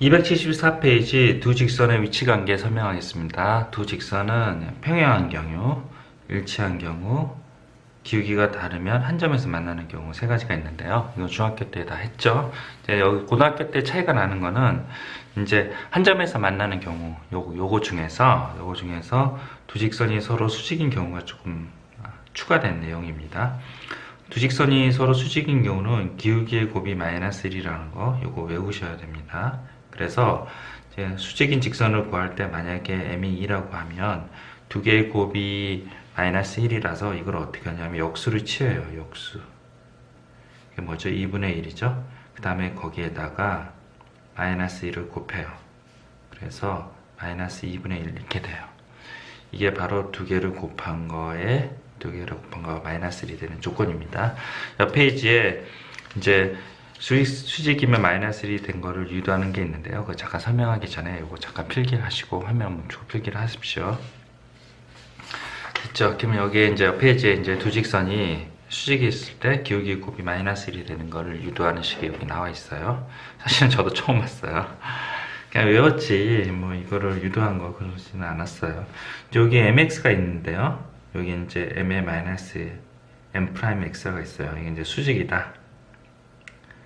274페이지 두 직선의 위치 관계 설명하겠습니다. 두 직선은 평행한 경우, 일치한 경우, 기울기가 다르면 한 점에서 만나는 경우 세 가지가 있는데요. 이거 중학교 때 다 했죠. 이제 여기 고등학교 때 차이가 나는 거는 이제 한 점에서 만나는 경우, 요거, 요거 중에서, 요거 중에서 두 직선이 서로 수직인 경우가 조금 아, 추가된 내용입니다. 두 직선이 서로 수직인 경우는 기울기의 곱이 마이너스 1이라는 거 요거 외우셔야 됩니다. 그래서 이제 수직인 직선을 구할 때 만약에 m이 2라고 하면 두 개의 곱이 마이너스 1이라서 이걸 어떻게 하냐면 역수를 치어요. 역수. 이게 뭐죠? 2분의 1이죠. 그 다음에 거기에다가 마이너스 1을 곱해요. 그래서 마이너스 2분의 1 이렇게 돼요. 이게 바로 두 개를 곱한 거에 두 개를 곱한 거가 마이너스 1이 되는 조건입니다. 옆 페이지에 이제 수직, 수직이면 마이너스 1이 된 거를 유도하는 게 있는데요. 그거 잠깐 설명하기 전에 이거 잠깐 필기를 하시고 화면 멈추고 필기를 하십시오. 됐죠? 그러면 여기에 이제 옆 페이지에 이제 두 직선이 수직이 있을 때 기울기 곱이 마이너스 1이 되는 거를 유도하는 식이 여기 나와 있어요. 사실은 저도 처음 봤어요. 그냥 외웠지 뭐 이거를 유도한 거 그러지는 않았어요. 여기 mx가 있는데요. 여기 이제 m의 마이너스 m 프라임 x가 있어요. 이게 이제 수직이다.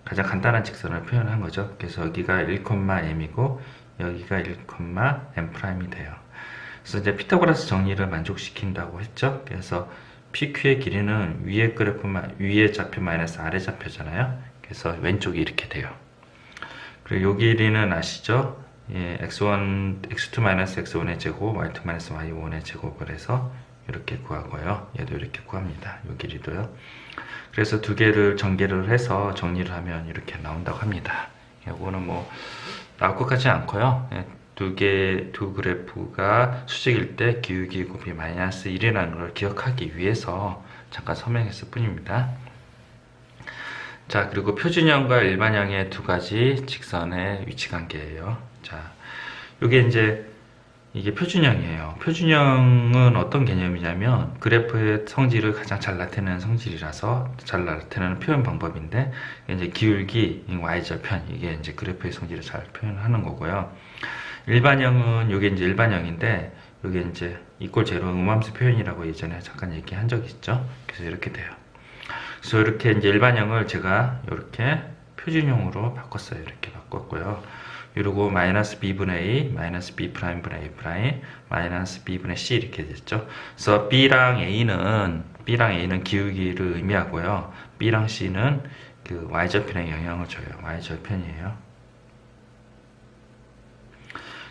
가장 간단한 직선을 표현한 거죠. 그래서 여기가 1,m이고 여기가 1,m 프라임이 돼요. 그래서 이제 피타고라스 정리를 만족시킨다고 했죠. 그래서 PQ의 길이는 위에 그래프 위에 좌표 마이너스 아래 좌표잖아요. 그래서 왼쪽이 이렇게 돼요. 그리고 요 길이는 아시죠? 예, x1, x2 마이너스 x1의 제곱, y2 마이너스 y1의 제곱을 해서 이렇게 구하고요. 얘도 이렇게 구합니다. 요 길이도요. 그래서 두 개를 전개를 해서 정리를 하면 이렇게 나온다고 합니다. 요거는 뭐 나올 것 같지 않고요. 예, 두 개, 두 그래프가 수직일 때 기울기 곱이 마이너스 1이라는 걸 기억하기 위해서 잠깐 설명했을 뿐입니다. 자, 그리고 표준형과 일반형의 두 가지 직선의 위치 관계예요. 자, 이게 이제 이게 표준형이에요. 표준형은 어떤 개념이냐면 그래프의 성질을 가장 잘 나타내는 성질이라서 잘 나타내는 표현 방법인데 이제 기울기, y절편 이게 이제 그래프의 성질을 잘 표현하는 거고요. 일반형은 이게 이제 일반형인데 이게 이제 이꼴 제로 음함수 표현이라고 예전에 잠깐 얘기한 적 있죠. 그래서 이렇게 돼요. 그래서 이렇게 이제 일반형을 제가 이렇게 표준형으로 바꿨어요. 이렇게 바꿨고요. 이러고 마이너스 b분의 a, 마이너스 b 프라임 분의 a 프라임, 마이너스 b분의 c 이렇게 됐죠. 그래서 b랑 a는 b랑 a는 기울기를 의미하고요. b랑 c는 그 y절편에 영향을 줘요. y절편이에요.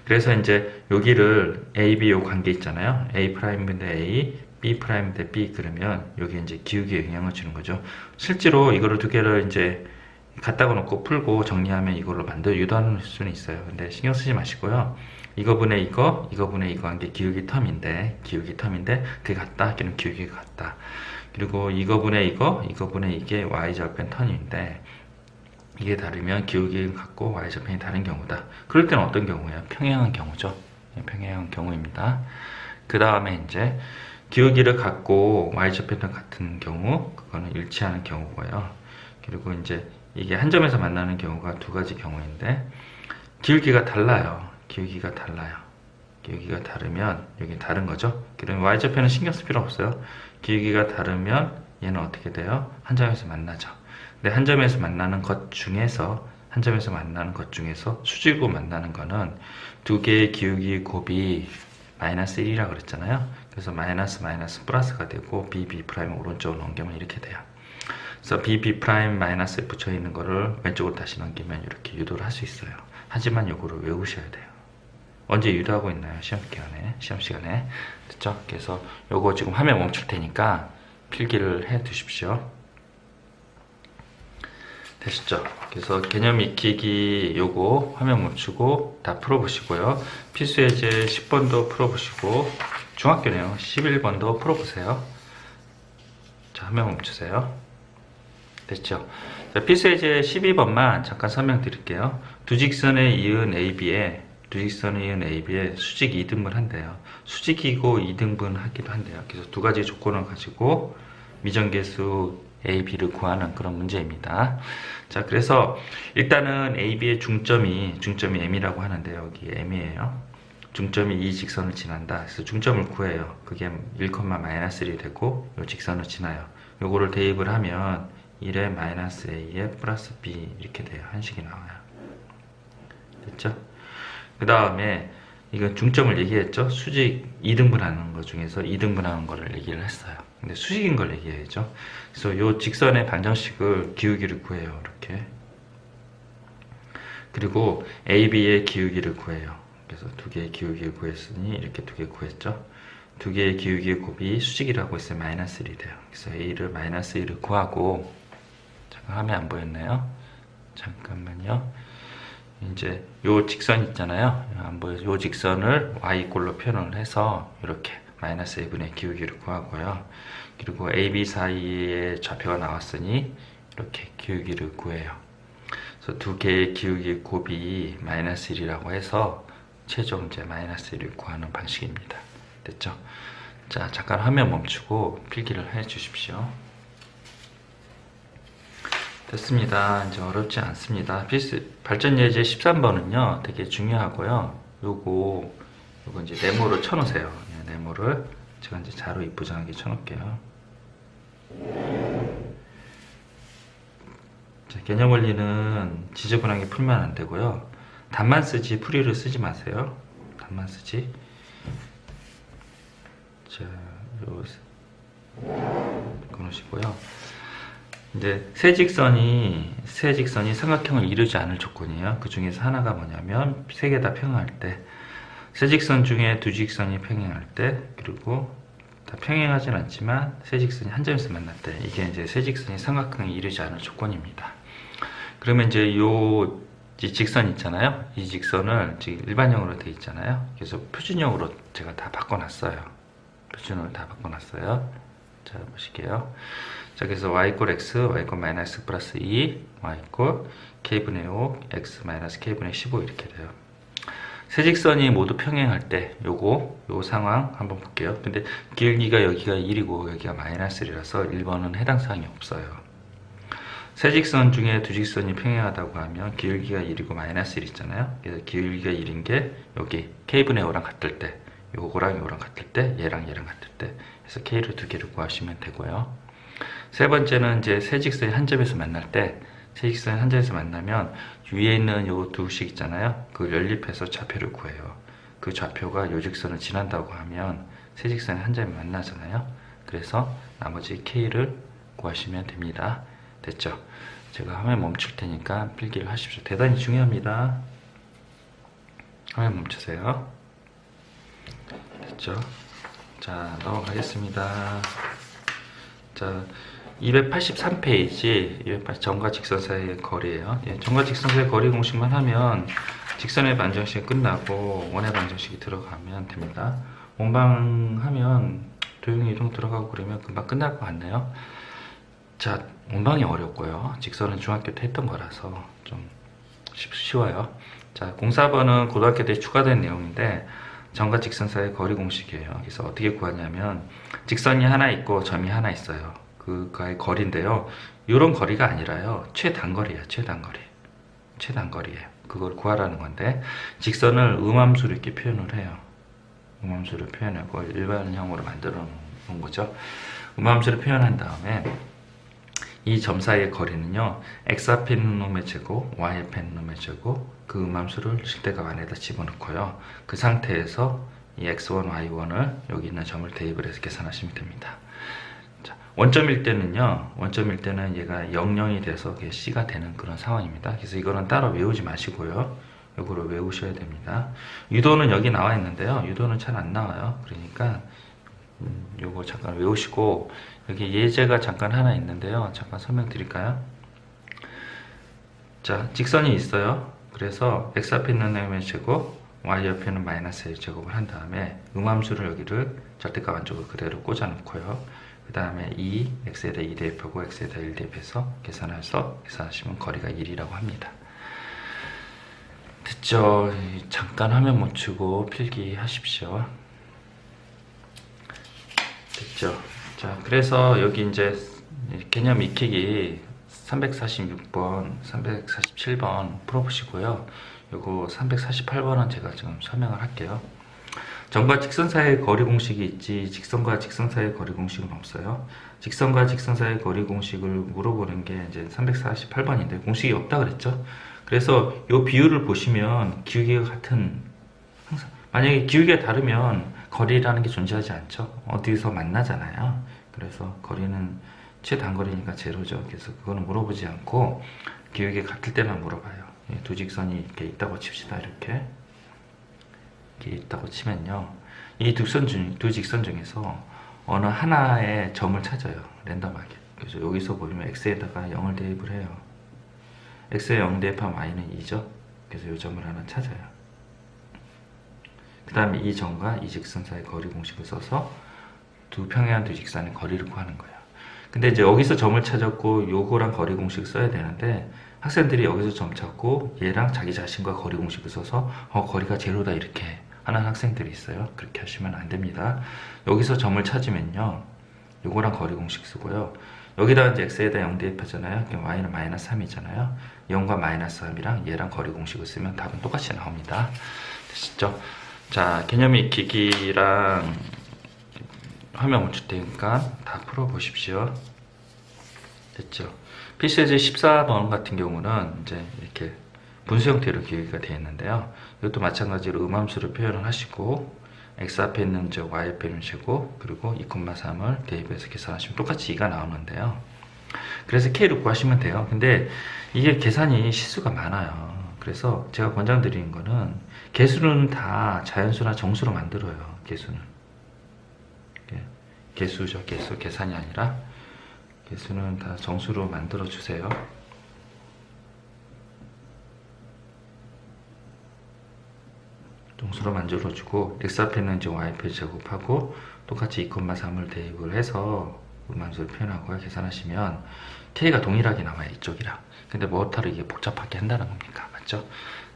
그래서 이제 여기를 a, b 요 관계 있잖아요. a 프라임인데 a, b 프라임인데 b 그러면 여기 이제 기울기에 영향을 주는 거죠. 실제로 이거를 두 개를 이제 갖다가 놓고 풀고 정리하면 이걸로 만들어 유도하는 수는 있어요. 근데 신경 쓰지 마시고요. 이거분의 이거, 이거분의 이거 한 게 기울기 텀인데, 기울기 텀인데, 그게 같다 하기는 기울기가 같다. 그리고 이거분의 이거, 이거분의 이게 y절편 턴인데, 이게 다르면 기울기가 같고 y절편이 다른 경우다. 그럴 때는 어떤 경우예요? 평행한 경우죠. 예, 평행한 경우입니다. 그 다음에 이제 기울기를 갖고 y절편과 같은 경우, 그거는 일치하는 경우고요. 그리고 이제 이게 한 점에서 만나는 경우가 두 가지 경우인데 기울기가 달라요. 기울기가 달라요. 기울기가 다르면 여기 다른 거죠. 그러면 y좌표는 신경 쓸 필요 없어요. 기울기가 다르면 얘는 어떻게 돼요? 한 점에서 만나죠. 근데 한 점에서 만나는 것 중에서 한 점에서 만나는 것 중에서 수직으로 만나는 거는 두 개의 기울기 곱이 마이너스 1이라고 그랬잖아요. 그래서 마이너스 마이너스 플러스가 되고 b, b 프라임 오른쪽으로 넘기면 이렇게 돼요. 그래서 b, b 프라임 마이너스에 붙여 있는 거를 왼쪽으로 다시 넘기면 이렇게 유도를 할 수 있어요. 하지만 요거를 외우셔야 돼요. 언제 유도하고 있나요? 시험 기간에, 시험 시간에. 됐죠? 그래서 요거 지금 화면 멈출 테니까 필기를 해 두십시오. 되셨죠? 그래서 개념 익히기 요거 화면 멈추고 다 풀어보시고요. 필수 예제 10번도 풀어보시고 중학교네요. 11번도 풀어보세요. 자, 화면 멈추세요. 됐죠? 자, 필수 예제 12번만 잠깐 설명드릴게요. 두 직선에 이은 AB에 두 직선에 이은 AB에 수직 2등분 한대요. 수직이고 2등분 하기도 한대요. 그래서 두 가지 조건을 가지고 미정계수 A, B를 구하는 그런 문제입니다. 자, 그래서 일단은 A, B의 중점이 중점이 M이라고 하는데 여기 M이에요. 중점이 이 직선을 지난다. 그래서 중점을 구해요. 그게 1,-1이 되고 이 직선을 지나요. 요거를 대입을 하면 1에 마이너스 A에 플러스 B 이렇게 돼요. 한식이 나와요. 됐죠? 그 다음에 이건 중점을 얘기했죠. 수직 2등분하는 것 중에서 2등분하는 거를 얘기를 했어요. 근데 수직인 걸 얘기해야죠. 그래서 요 직선의 방정식을 기울기를 구해요. 이렇게. 그리고 AB의 기울기를 구해요. 그래서 두 개의 기울기를 구했으니 이렇게 두 개 구했죠. 두 개의 기울기의 곱이 수직이라고 했어요. 마이너스 1이 돼요. 그래서 A를 마이너스 1을 구하고 잠깐 화면 안 보였나요? 잠깐만요. 이제 요 직선 있잖아요. 안 보여. 요 직선을 y 꼴로 표현을 해서 이렇게 마이너스 1분의 기울기를 구하고요. 그리고 AB 사이에 좌표가 나왔으니 이렇게 기울기를 구해요. 그래서 두 개의 기울기 곱이 마이너스 1이라고 해서 최종 이제 마이너스 1을 구하는 방식입니다. 됐죠? 자, 잠깐 화면 멈추고 필기를 해 주십시오. 됐습니다. 이제 어렵지 않습니다. 필수 발전 예제 13번은요, 되게 중요하고요. 요거, 요거 이제 네모를 쳐놓으세요. 네, 네모를 제가 이제 자로 이쁘장하게 쳐놓을게요. 자, 개념 원리는 지저분하게 풀면 안 되고요. 답만 쓰지 풀이를 쓰지 마세요. 답만 쓰지. 자, 요 끊으시고요. 이제 세 직선이 세 직선이 삼각형을 이루지 않을 조건이에요. 그 중에서 하나가 뭐냐면 세 개 다 평행할 때, 세 직선 중에 두 직선이 평행할 때, 그리고 다 평행하진 않지만 세 직선이 한 점에서 만날 때, 이게 이제 세 직선이 삼각형을 이루지 않을 조건입니다. 그러면 이제 요이 직선 있잖아요. 이 직선을 지금 일반형으로 돼 있잖아요. 그래서 표준형으로 제가 다 바꿔놨어요. 표준으로 다 바꿔놨어요. 자 보실게요. 자 그래서 y 이퀄 x, y 이퀄 마이너스 플러스 2, y 이퀄 k분의 5, x 마이너스 k분의 15 이렇게 돼요. 세 직선이 모두 평행할 때 요거 요 상황 한번 볼게요. 근데 길기가 여기가 1이고 여기가 마이너스 1이라서 1번은 해당 사항이 없어요. 세 직선 중에 두 직선이 평행하다고 하면 기울기가 1이고 마이너스 1 있잖아요. 그래서 기울기가 1인 게 여기 k분의 5랑 같을 때, 요거랑 요거랑 같을 때, 얘랑 얘랑 같을 때, 그래서 k를 두 개를 구하시면 되고요. 세 번째는 이제 세 직선이 한 점에서 만날 때, 세 직선이 한 점에서 만나면 위에 있는 요 두식 있잖아요. 그 연립해서 좌표를 구해요. 그 좌표가 요 직선을 지난다고 하면 세 직선이 한 점에 만나잖아요. 그래서 나머지 k를 구하시면 됩니다. 됐죠? 제가 화면 멈출 테니까 필기를 하십시오. 대단히 중요합니다. 화면 멈추세요. 됐죠? 자, 넘어가겠습니다. 자, 283페이지, 280, 점과 직선 사이의 거리예요. 예, 점과 직선 사이의 거리 공식만 하면 직선의 반정식이 끝나고 원의 반정식이 들어가면 됩니다. 원방하면 도형이 이동 들어가고 그러면 금방 끝날 것 같네요. 자, 원방이 어렵고요. 직선은 중학교 때 했던 거라서 좀 쉽- 쉬워요. 자, 04번은 고등학교 때 추가된 내용인데 점과 직선 사이의 거리 공식이에요. 그래서 어떻게 구하냐면 직선이 하나 있고 점이 하나 있어요. 그가의 거리인데요. 이런 거리가 아니라요. 최단거리예요. 최단거리. 최단거리예요. 그걸 구하라는 건데 직선을 음함수로 이렇게 표현을 해요. 음함수로 표현하고 일반형으로 만들어 놓은 거죠. 음함수로 표현한 다음에 이 점 사이의 거리는요 x 앞에 있는 놈의 제곱, y 앞에 있는 놈의 제곱 그 음함수를 실대값 안에다 집어넣고요 그 상태에서 이 x1, y1을 여기 있는 점을 대입을 해서 계산하시면 됩니다 자, 원점일 때는요 원점일 때는 얘가 00이 돼서 그게 c가 되는 그런 상황입니다 그래서 이거는 따로 외우지 마시고요 이거를 외우셔야 됩니다 유도는 여기 나와 있는데요 유도는 잘 안 나와요 그러니까 음, 요거 잠깐 외우시고 여기 예제가 잠깐 하나 있는데요. 잠깐 설명드릴까요? 자, 직선이 있어요. 그래서 x 앞에 있는 놈의 제곱, y 옆에는 마이너스 1 제곱을 한 다음에 음함수를 여기를 절대값 안쪽으로 그대로 꽂아 놓고요. 그 다음에 2, x에다 2 대입하고 x에다 1 대입해서 계산해서 계산하시면 거리가 1이라고 합니다. 됐죠? 잠깐 화면 멈추고 필기하십시오. 됐죠. 자, 그래서 여기 이제 이 개념 익히기 346번, 347번 풀어보시고요. 요거 348번은 제가 지금 설명을 할게요. 점과 직선 사이의 거리 공식이 있지 직선과 직선 사이의 거리 공식은 없어요. 직선과 직선 사이의 거리 공식을 물어보는 게 이제 348번인데 공식이 없다 그랬죠. 그래서 요 비율을 보시면 기울기가 같은 항상 만약에 기울기가 다르면 거리라는 게 존재하지 않죠. 어디서 만나잖아요. 그래서 거리는 최단거리니까 제로죠. 그래서 그거는 물어보지 않고 기울기가 같을 때만 물어봐요. 예, 두 직선이 이렇게 있다고 칩시다. 이렇게 있다고 치면요. 이 두 선 중, 두 직선 중에서 어느 하나의 점을 찾아요. 랜덤하게. 그래서 여기서 보면 x에다가 0을 대입을 해요. x에 0 대입하면 y는 2죠. 그래서 이 점을 하나 찾아요. 그 다음에 이 점과 이 직선 사이 거리 공식을 써서 두 평행한 두 직선의 거리를 구하는 거예요. 근데 이제 여기서 점을 찾았고 요거랑 거리 공식을 써야 되는데 학생들이 여기서 점 찾고 얘랑 자기 자신과 거리 공식을 써서 어 거리가 제로다 이렇게 하는 학생들이 있어요. 그렇게 하시면 안 됩니다. 여기서 점을 찾으면요. 요거랑 거리 공식 쓰고요. 여기다 이제 x에다 0 대입하잖아요. 그럼 y는 마이너스 3이잖아요. 0과 마이너스 3이랑 얘랑 거리 공식을 쓰면 답은 똑같이 나옵니다. 되시죠? 자, 개념 익히기랑 화면 멈출 테니까 다 풀어보십시오. 됐죠? PCG 14번 같은 경우는 이제 이렇게 분수 형태로 기울기가 되어 있는데요. 이것도 마찬가지로 음함수를 표현을 하시고 x 앞에 있는 저 y 앞에 있는 제곱 그리고 2,3을 대입해서 계산하시면 똑같이 2가 나오는데요. 그래서 k를 구하시면 돼요. 근데 이게 계산이 실수가 많아요. 그래서 제가 권장드리는 거는 개수는 다 자연수나 정수로 만들어요. 개수는. 예, 개수죠. 개수. 계산이 아니라 개수는 다 정수로 만들어 주세요. 정수로 만들어 주고 x 앞에는 이제 y표 제곱하고 똑같이 2,3을 대입을 해서 음함수를 표현하고 계산하시면 k가 동일하게 나와요 이쪽이랑 근데 뭐하러 이게 복잡하게 한다는 겁니까 맞죠?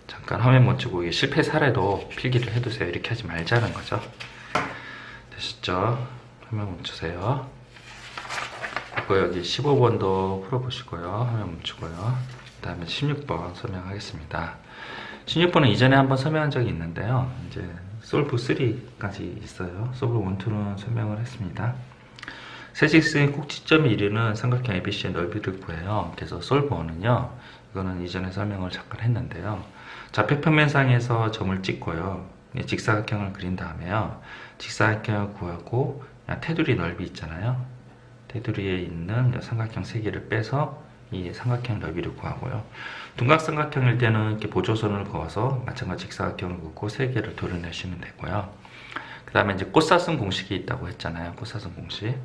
잠깐 화면 멈추고 이게 실패 사례도 필기를 해두세요 이렇게 하지 말자는 거죠 되셨죠? 화면 멈추세요 그리고 여기 15번도 풀어보시고요 화면 멈추고요 그 다음에 16번 설명하겠습니다 16번은 이전에 한번 설명한 적이 있는데요. 이제 솔브 3까지 있어요. 솔브 1, 2는 설명을 했습니다. 세직스의 꼭지점이 이루는 삼각형 ABC의 넓이를 구해요. 그래서 솔브 1은요. 이거는 이전에 설명을 잠깐 했는데요. 좌표 평면상에서 점을 찍고요. 이 직사각형을 그린 다음에요. 직사각형을 구하고 테두리 넓이 있잖아요. 테두리에 있는 이 삼각형 세 개를 빼서 이 삼각형 넓이를 구하고요. 둔각삼각형일 때는 이렇게 보조선을 그어서 마찬가지 직사각형을 긋고 세 개를 도려내시면 되고요. 그 다음에 이제 꽃사슴 공식이 있다고 했잖아요. 꽃사슴 공식.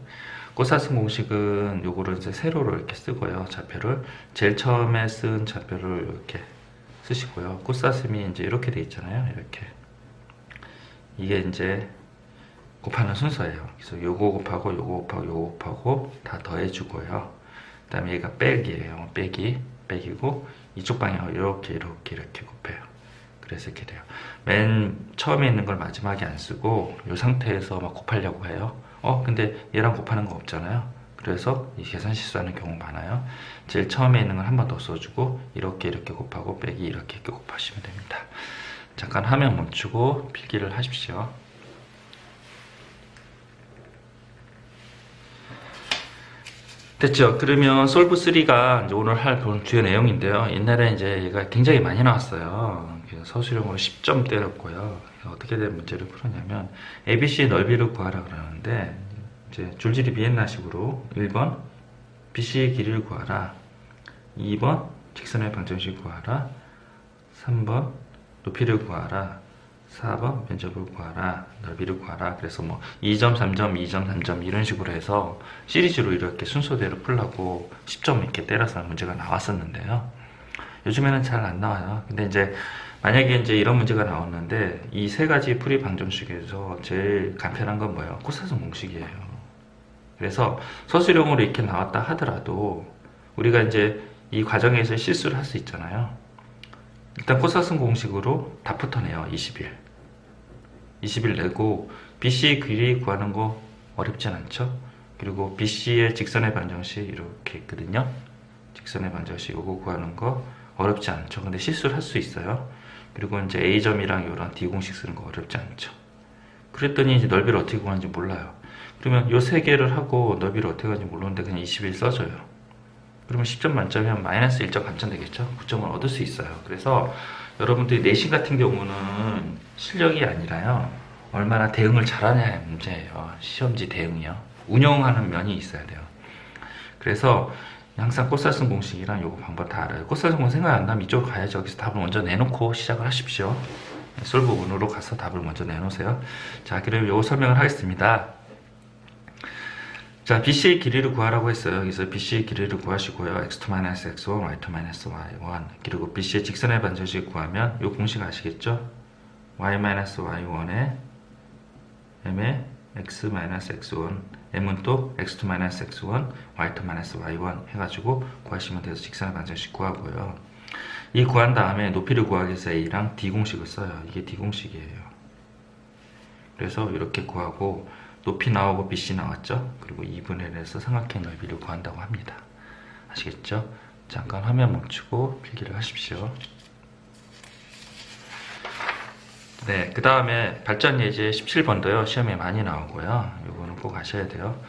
꽃사슴 공식은 요거를 이제 세로로 이렇게 쓰고요. 좌표를. 제일 처음에 쓴 좌표를 이렇게 쓰시고요. 꽃사슴이 이제 이렇게 돼 있잖아요. 이렇게. 이게 이제 곱하는 순서예요. 그래서 요거 곱하고 요거 곱하고 요거 곱하고 다 더해주고요. 그 다음에 얘가 빼기예요. 빼기. 빼기고 이쪽 방향으로 이렇게 이렇게 이렇게 곱해요. 그래서 이렇게 돼요. 맨 처음에 있는 걸 마지막에 안 쓰고 이 상태에서 막 곱하려고 해요. 어 근데 얘랑 곱하는 거 없잖아요. 그래서 이 계산 실수하는 경우 많아요. 제일 처음에 있는 걸 한 번 더 써주고 이렇게 이렇게 곱하고 빼기 이렇게 이렇게 곱하시면 됩니다. 잠깐 화면 멈추고 필기를 하십시오. 됐죠. 그러면 솔브 3가 이제 오늘 할 그런 주요 내용인데요. 옛날에 이제 얘가 굉장히 많이 나왔어요. 서술형으로 10점 때렸고요. 어떻게 된 문제를 풀었냐면 ABC 넓이를 구하라 그러는데 이제 줄줄이 비엔나식으로 1번 BC의 길이를 구하라. 2번 직선의 방정식 구하라. 3번 높이를 구하라. 4번 면적을 구하라 넓이를 구하라. 그래서 뭐 2점 3점 2점 3점 이런 식으로 해서 시리즈로 이렇게 순서대로 풀라고 10점 이렇게 때려서 문제가 나왔었는데요. 요즘에는 잘 안 나와요. 근데 이제 만약에 이제 이런 문제가 나왔는데 이 세 가지 풀이 방정식에서 제일 간편한 건 뭐예요? 코사선 공식이에요. 그래서 서술형으로 이렇게 나왔다 하더라도 우리가 이제 이 과정에서 실수를 할 수 있잖아요. 일단 코사슨 공식으로 다 붙어내요 20일 20일 내고 BC 길이 구하는 거 어렵진 않죠 그리고 BC의 직선의 반정식 이렇게 있거든요. 직선의 반정식 요거 구하는 거 어렵지 않죠. 근데 실수를 할 수 있어요. 그리고 이제 A점이랑 요런 D 공식 쓰는 거 어렵지 않죠. 그랬더니 이제 넓이를 어떻게 구하는지 몰라요. 그러면 요 세 개를 하고 넓이를 어떻게 하는지 모르는데 그냥 21 써줘요. 그러면 10점 만점이면 마이너스 1점 감점 되겠죠? 9점을 얻을 수 있어요. 그래서 여러분들이 내신 같은 경우는 실력이 아니라요. 얼마나 대응을 잘하냐의 문제예요. 시험지 대응이요. 운영하는 면이 있어야 돼요. 그래서 항상 꽃살승 공식이랑 요거 방법 다 알아요. 꽃살승 공식 생각 안 나면 이쪽 가야죠. 여기서 답을 먼저 내놓고 시작을 하십시오. 솔브 문으로 가서 답을 먼저 내놓으세요. 자, 그럼 요거 설명을 하겠습니다. 자, BC의 길이를 구하라고 했어요. 그래서 BC의 길이를 구하시고요. x2 x1, y2 y1. 그리고 BC의 직선의 반절식 구하면 요 공식 아시겠죠? y y1에 m의 x x1, m은 또 x2 x1, y2 y1 해가지고 구하시면 돼서 직선의 반절식 구하고요. 이 구한 다음에 높이를 구하기 위해서 a랑 d 공식을 써요. 이게 d 공식이에요. 그래서 이렇게 구하고 높이 나오고 BC 나왔죠? 그리고 2분의 1에서 삼각형 넓이를 구한다고 합니다. 아시겠죠? 잠깐 화면 멈추고 필기를 하십시오. 네, 그 다음에 발전 예제 17번도요. 시험에 많이 나오고요. 이거는 꼭 아셔야 돼요.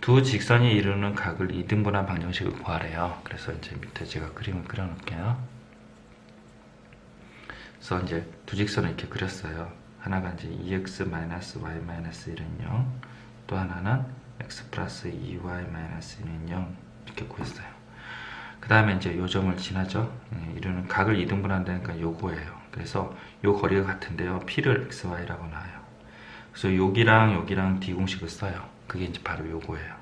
두 직선이 이루는 각을 2등분한 방정식을 구하래요. 그래서 이제 밑에 제가 그림을 그려놓을게요. 그래서 이제 두 직선을 이렇게 그렸어요. 하나가 이제 2x 마이너스 y 마이너스 1은 0, 또 하나는 x 플러스 2y 마이너스 1은 0 이렇게 구했어요. 그 다음에 이제 요 점을 지나죠. 예, 이루는 각을 2등분 한다니까 요거예요. 그래서 요 거리가 같은데요. p를 xy라고 나와요. 그래서 여기랑 여기랑 d 공식을 써요. 그게 이제 바로 요거예요.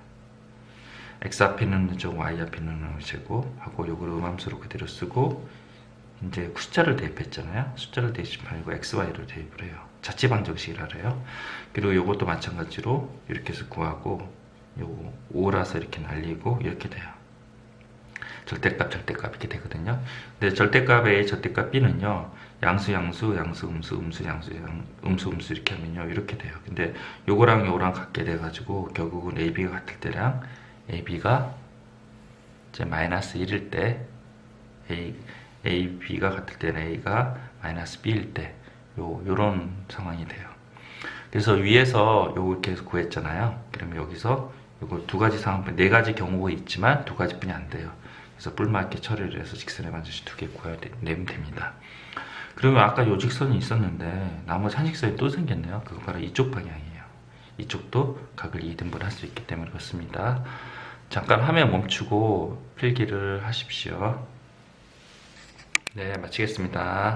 x 앞에 있는 쪽, y 앞에 있는 제곱 하고 요거를 음함수로 그대로 쓰고 이제 숫자를 대입했잖아요. 숫자를 대입 말고 xy를 대입을 해요. 자취 방정식이라 해요. 그리고 이것도 마찬가지로 이렇게 해서 구하고 요거 5라서 이렇게 날리고 이렇게 돼요. 절대값 절대값 이렇게 되거든요. 근데 절대값 A, 절대값 B는요. 양수 양수 양수 음수 음수 양수 양, 음수 음수 이렇게 하면요. 이렇게 돼요. 근데 요거랑 요거랑 같게 돼 가지고 결국은 AB가 같을 때랑 AB가 이제 마이너스 1일 때 A A, B가 같을 때는 A가 마이너스 B일 때, 요, 요런 상황이 돼요. 그래서 위에서 이렇게 해서 구했잖아요. 그러면 여기서 요거 두 가지 상황, 네 가지 경우가 있지만 두 가지뿐이 안 돼요. 그래서 뿔맞게 처리를 해서 직선의 반드시 두 개 구해야 되, 내면 됩니다. 그러면 아까 요 직선이 있었는데 나머지 한 직선이 또 생겼네요. 그거 바로 이쪽 방향이에요. 이쪽도 각을 2등분 할 수 있기 때문에 그렇습니다. 잠깐 화면 멈추고 필기를 하십시오. 네, 마치겠습니다.